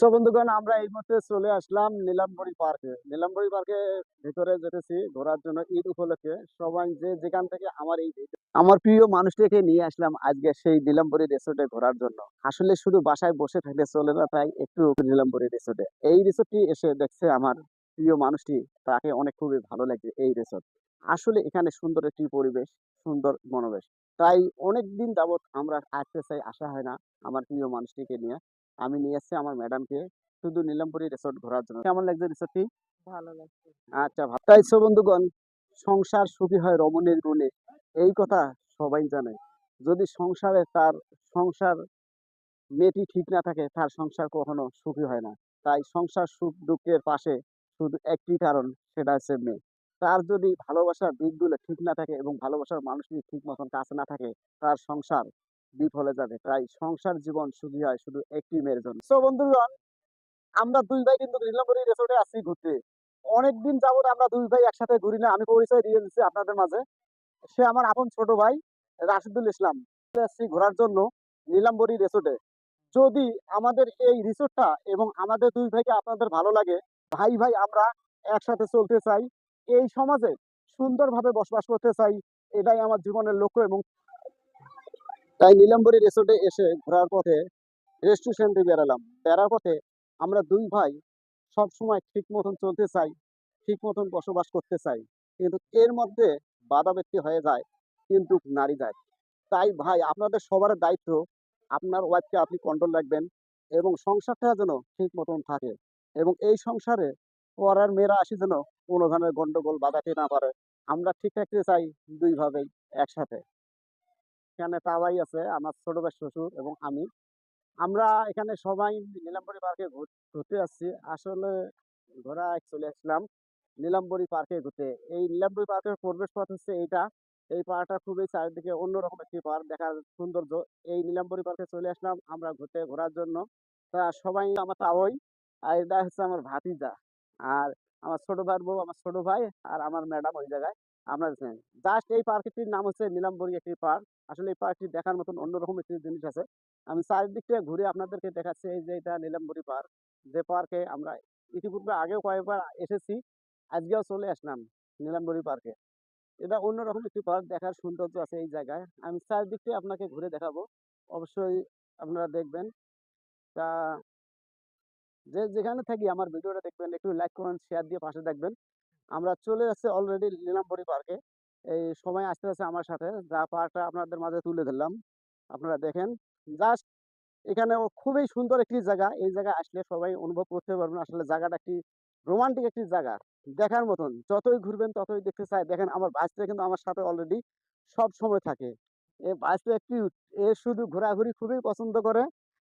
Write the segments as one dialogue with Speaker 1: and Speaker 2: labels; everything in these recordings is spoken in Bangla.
Speaker 1: সো বন্ধুগণ, আমরা এই মুহূর্তে চলে আসলাম নীলাম্বরী পার্কে। নীলাম্বরী পার্কে ভিতরে যেতেছি, ঘোরার জন্য ঈদ উপলক্ষে। সবাই যে যেখান থেকে আমার এই আমার প্রিয় মানুষটাকে নিয়ে আসলাম আজকে সেই নীলাম্বরী রিসোর্টে ঘোরার জন্য। আসলে শুধু বাসায় বসে থাকলে চলে না, তাই একটু নীলাম্বরী রিসোর্টে। এই রিসোর্টটি এসে দেখছে আমার প্রিয় মানুষটি। তাকে অনেক খুবই ভালো লাগছে এই রিসোর্ট। আসলে এখানে সুন্দর একটি পরিবেশ, সুন্দর মনোবেশ। তাই অনেক দিন যাবত আমরা আসতে চাই, আসা হয় না আমার প্রিয় মানুষটিকে নিয়ে। আমি নিয়ে এসেছি আমার ম্যাডামকে। শুধু নীলাম্বরী রিসোর্ট ঘোরার জন্য। কেমন লাগছে রিসোর্টটি
Speaker 2: ভালো লাগছে।
Speaker 1: আচ্ছা ভালো। তাই সো বন্ধুগণ সংসার সুখী হয় রমণীর গুণে। এই কথা সবাই জানে। যদি সংসারে তার সংসার মেয়েটি ঠিক না থাকে তার সংসার কখনো সুখী হয় না। তাই সংসার সুখ দুঃখের পাশে শুধু একটি কারণ সেটা হচ্ছে মেয়ে। তার যদি ভালোবাসার দিকগুলো ঠিক না থাকে এবং ভালোবাসার মানুষটি ঠিক মতন কাছে না থাকে তার সংসার বিফলে যাবে। তাই সংসার জীবন সুখী হয় শুধু একটি মেয়ের জন্য। সো বন্ধুগণ, আমরা দুই ভাই কিন্তু নীলাম্বরী রিসোর্টে আসছি ঘুরতে। অনেকদিন যাবত আমরা দুই ভাই একসাথে ঘুরি না। আমি পরিচয় দিয়ে দিচ্ছি আপনাদের মাঝে। সে আমার আপন ছোট ভাই, রাশিদুল ইসলাম। আসছি ঘোরার জন্য নীলাম্বরী রিসোর্টে যদি আমাদের এই রিসোর্টটা এবং আমাদের দুই ভাইকে আপনাদের ভালো লাগে, ভাই ভাই আমরা একসাথে চলতে চাই, এই সমাজে সুন্দরভাবে বসবাস করতে চাই, এটাই আমার জীবনের লক্ষ্য এবং তাই নীলাম্বরী রিসোর্টে এসে ঘোরার পথে রেস্টুরেন্টে বেরালাম। বেড়ার পথে আমরা দুই ভাই সব সময় ঠিক মতন চলতে চাই, ঠিক মতন বসবাস করতে চাই। কিন্তু এর মধ্যে বাধা ব্যক্তি হয়ে যায়, কিন্তু নারী যায়। তাই ভাই, আপনাদের সবার দায়িত্ব, আপনার ওয়াইফকে আপনি কন্ট্রোল রাখবেন এবং সংসারটা যেন ঠিক মতন থাকে এবং এই সংসারে পড়ার মেয়েরা আসি যেন কোনো ধরনের গন্ডগোল বাধাতে না পারে। আমরা ঠিক রাখতে চাই দুই ভাবেই, একসাথে। এখানে তাবাই আছে, আমার ছোট ভাই শ্বশুর এবং আমি। আমরা এখানে সবাই নীলাম্বরী পার্কে ঘুরতে আসছি আসলে ঘোরা চলে আসলাম নীলাম্বরী পার্কে ঘুরতে। এই নীলাম্বরী পার্কের প্রবেশ পথ হচ্ছে এইটা। এই পার্কটা খুবই চারিদিকে অন্যরকম একটি পার্ক দেখার সৌন্দর্য। এই নীলাম্বরী পার্কে চলে আসলাম আমরা ঘুরতে ঘোরার জন্য। তা সবাই আমার তাওই আর এটা হচ্ছে আমার ভাতিজা। আর আমার ছোট ভাই বউ, আমার ছোট ভাই আর আমার ম্যাডাম ওই জায়গায়। আমরা জাস্ট এই পার্কটির নাম হচ্ছে নীলাম্বরী একটি পার্ক। আসলে এই পার্কটি দেখার মতন অন্যরকম একটি জিনিস আছে। আমি চারিদিক থেকে ঘুরে আপনাদেরকে দেখাচ্ছি এই যে এটা নীলাম্বরী পার্ক। যে পার্কে আমরা ইতিপূর্বে আগেও কয়েকবার এসেছি, আজকেও চলে আসলাম নীলাম্বরী পার্কে। এটা অন্যরকম একটি পার্ক, দেখার সৌন্দর্য আছে এই জায়গায়। আমি চারিদিক থেকে আপনাকে ঘুরে দেখাবো। অবশ্যই আপনারা দেখবেন। তা যে যেখানে থাকি আমার ভিডিওটা দেখবেন, একটু লাইক করেন শেয়ার দিয়ে পাশে দেখবেন আমরা চলে যাচ্ছি অলরেডি নীলাম্বরী পার্কে এই সময় আসতে আসতে আমার সাথে যা পার্কটা আপনাদের মাঝে তুলে ধরলাম। আপনারা দেখেন জাস্ট এখানে খুবই সুন্দর একটি জায়গা। এই জায়গায় আসলে সবাই অনুভব করতে পারবেন আসলে জায়গাটা একটি রোমান্টিক একটি জায়গা। দেখার মতন যতই ঘুরবেন ততই দেখতে চাই। দেখেন আমার বাসটা কিন্তু আমার সাথে অলরেডি সব সময় থাকে। এই বাসটা একটি এ শুধু ঘোরাঘুরি খুবই পছন্দ করে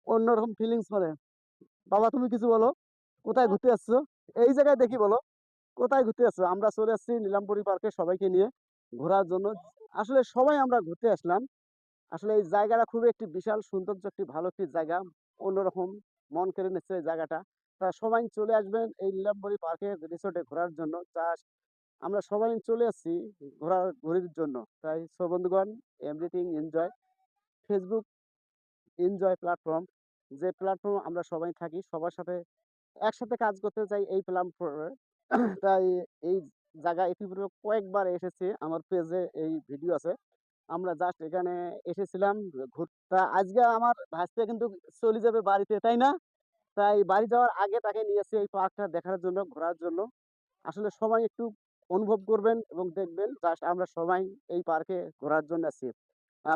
Speaker 1: অন্যরকম ফিলিংস করে। বাবা তুমি কিছু বলো কোথায় ঘুরতে আসছো এই জায়গায় দেখি বলো। কোথায় ঘুরতে আসছো আমরা চলে আসছি নীলাম্বরী পার্কে সবাইকে নিয়ে ঘোরার জন্য। আসলে সবাই আমরা ঘুরতে আসলাম। আসলে এই জায়গাটা খুবই একটি বিশাল সৌন্দর্য, একটি ভালো একটি জায়গা। অন্যরকম মন কেড়ে নিচ্ছে এই জায়গাটা। তা সবাই চলে আসবেন এই নীলাম্বরী পার্কে রিসোর্টে ঘোরার জন্য। জাস্ট আমরা সবাই চলে আসছি ঘোরা ঘুরির জন্য। তাই সো বন্ধুগণ everything enjoy Facebook enjoy platform যে প্ল্যাটফর্ম আমরা সবাই থাকি, সবার সাথে একসাথে কাজ করতে চাই এই প্ল্যাটফর্মে তাই এই জায়গা ইতিপূর্বে কয়েকবার এসেছি। আমার পেজে এই ভিডিও আছে। আমরা জাস্ট এখানে এসেছিলাম ঘুরতে। আজকে আমার ভাসতে কিন্তু চলে যাবে বাড়িতে, তাই না? তাই বাড়ি যাওয়ার আগে তাকে নিয়েছি এই পার্কটা দেখার জন্য, ঘোরার জন্য। আসলে সবাই একটু অনুভব করবেন এবং দেখবেন জাস্ট আমরা সবাই এই পার্কে ঘোরার জন্য আছি।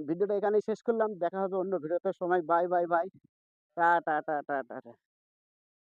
Speaker 1: ভিডিওটা এখানেই শেষ করলাম। দেখা হবে অন্য ভিডিওতে। সময় বাই বাই বাই টা টা টা টা টা।